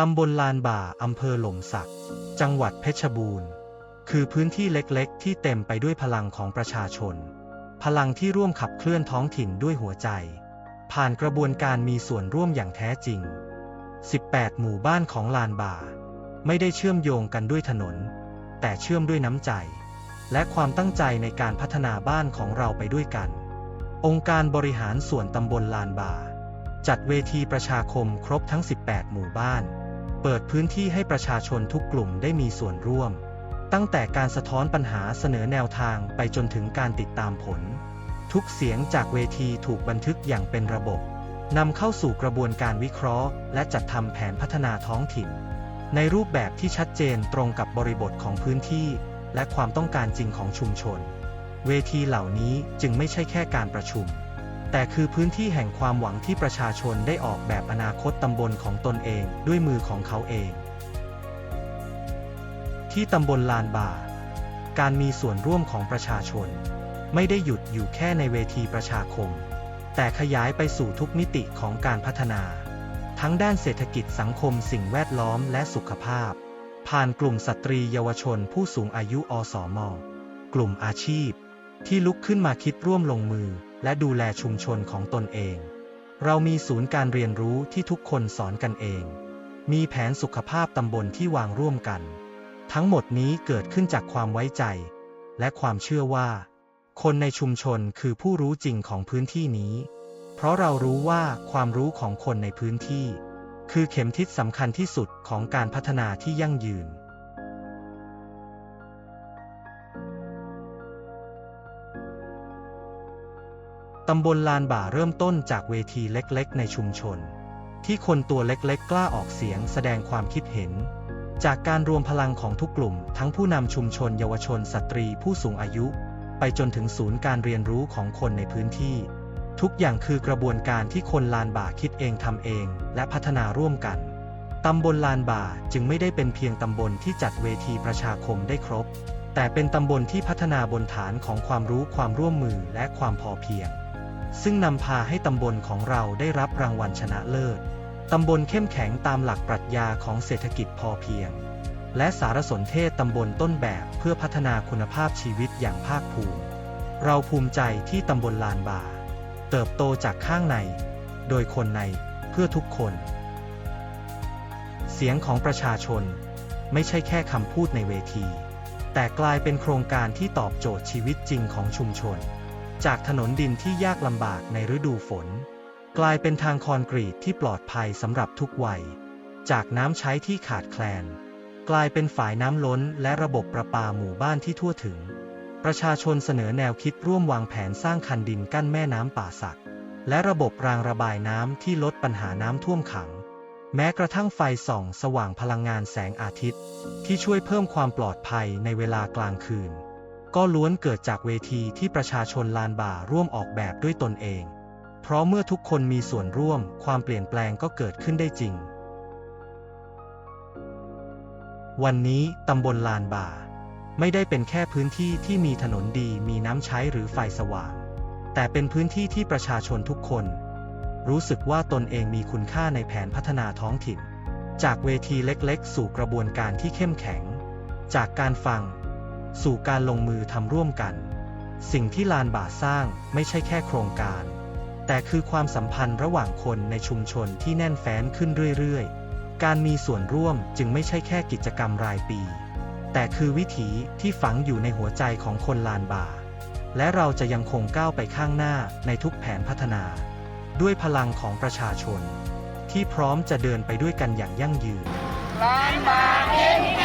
ตำบลลานบ่าอำเภอหล่มสัก จังหวัดเพชรบูรณ์ คือพื้นที่เล็กๆ ที่เต็มไปด้วยพลังของประชาชน พลังที่ร่วมขับเคลื่อนท้องถิ่นด้วยหัวใจ ผ่านกระบวนการมีส่วนร่วมอย่างแท้จริง 18 หมู่บ้านของลานบ่า ไม่ได้เชื่อมโยงกันด้วยถนน แต่เชื่อมด้วยน้ำใจ และความตั้งใจในการพัฒนาบ้านของเราไปด้วยกัน องค์การบริหารส่วนตำบลลานบ่า จัดเวทีประชาคมครบทั้ง 18 หมู่บ้าน เปิดพื้นที่ให้ประชาชนทุกกลุ่มได้มีส่วนร่วม ตั้งแต่การสะท้อนปัญหาเสนอแนวทางไปจนถึงการติดตามผล ทุกเสียงจากเวทีถูกบันทึกอย่างเป็นระบบนำเข้าสู่กระบวนการวิเคราะห์ และจัดทำแผนพัฒนาท้องถิ่น ในรูปแบบที่ชัดเจนตรงกับบริบทของพื้นที่ และความต้องการจริงของชุมชน เวทีเหล่านี้จึงไม่ใช่แค่การประชุม แต่คือพื้นที่แห่งความหวังที่ประชาชนได้ออกแบบอนาคตตำบลของตนเองด้วยมือของเขาเอง ที่ตำบลลานบ่า การมีส่วนร่วมของประชาชน ไม่ได้หยุดอยู่แค่ในเวทีประชาคม แต่ขยายไปสู่ทุกมิติของการพัฒนา ทั้งด้านเศรษฐกิจสังคมสิ่งแวดล้อมและสุขภาพ ผ่านกลุ่มสตรีเยาวชนผู้สูงอายุอสมกลุ่มอาชีพ ที่ลุกขึ้นมาคิดร่วมลงมือ และดูแลชุมชนของตนเอง เรามีศูนย์การเรียนรู้ที่ทุกคนสอนกันเอง มีแผนสุขภาพตำบลที่วางร่วมกัน ทั้งหมดนี้เกิดขึ้นจากความไว้ใจ และความเชื่อว่า คนในชุมชนคือผู้รู้จริงของพื้นที่นี้ เพราะเรารู้ว่าความรู้ของคนในพื้นที่ คือเข็มทิศสำคัญที่สุดของการพัฒนาที่ยั่งยืน ตำบลลานบ่าเริ่มต้นจากเวทีเล็กๆ ในชุมชน ที่คนตัวเล็กๆ กล้าออกเสียงแสดงความคิดเห็น จากการรวมพลังของทุกกลุ่ม ทั้งผู้นำชุมชนเยาวชนสตรีผู้สูงอายุ ไปจนถึงศูนย์การเรียนรู้ของคนในพื้นที่ ทุกอย่างคือกระบวนการที่คนลานบ่าคิดเองทำเอง และพัฒนาร่วมกันตำบลลานบ่าจึงไม่ได้เป็นเพียงตำบลที่จัดเวทีประชาคมได้ครบ แต่เป็นตำบลที่พัฒนาบนฐานของความรู้ความร่วมมือและความพอเพียง ซึ่งนำพาให้ตำบลของเราได้รับรางวัลชนะเลิศ ตำบลเข้มแข็งตามหลักปรัชญาของเศรษฐกิจพอเพียง และสารสนเทศตำบลต้นแบบเพื่อพัฒนาคุณภาพชีวิตอย่างภาคภูมิ เราภูมิใจที่ตำบลลานบา เติบโตจากข้างใน โดยคนในเพื่อทุกคน เสียงของประชาชนไม่ใช่แค่คำพูดในเวที แต่กลายเป็นโครงการที่ตอบโจทย์ชีวิตจริงของชุมชน จากถนนดินที่ยากลำบากในฤดูฝน กลายเป็นทางคอนกรีตที่ปลอดภัยสำหรับทุกวัย จากน้ำใช้ที่ขาดแคลน กลายเป็นฝายน้ำล้นและระบบประปาหมู่บ้านที่ทั่วถึง ประชาชนเสนอแนวคิดร่วมวางแผนสร้างคันดินกั้นแม่น้ำป่าสัก และระบบรางระบายน้ำที่ลดปัญหาน้ำท่วมขัง แม้กระทั่งไฟส่อง สว่างพลังงานแสงอาทิตย์ ที่ช่วยเพิ่มความปลอดภัยในเวลากลางคืน ก็ล้วนเกิดจากเวทีที่ประชาชนลานบ่าร่วมออกแบบด้วยตนเอง เพราะเมื่อทุกคนมีส่วนร่วมความเปลี่ยนแปลงก็เกิดขึ้นได้จริง วันนี้ตำบลลานบ่า ไม่ได้เป็นแค่พื้นที่ที่มีถนนดีมีน้ำใช้หรือไฟสว่าง แต่เป็นพื้นที่ที่ประชาชนทุกคน รู้สึกว่าตนเองมีคุณค่าในแผนพัฒนาท้องถิ่น จากเวทีเล็กๆ สู่กระบวนการที่เข้มแข็ง จากการฟัง สู่การลงมือทำร่วมกัน สิ่งที่ลานบ่าสร้างไม่ใช่แค่โครงการ แต่คือความสัมพันธ์ระหว่างคนในชุมชนที่แน่นแฟ้นขึ้นเรื่อยๆ การมีส่วนร่วมจึงไม่ใช่แค่กิจกรรมรายปี แต่คือวิถีที่ฝังอยู่ในหัวใจของคนลานบ่า และเราจะยังคงก้าวไปข้างหน้าในทุกแผนพัฒนา ด้วยพลังของประชาชน ที่พร้อมจะเดินไปด้วยกันอย่างยั่งยืนลานบาเข้ม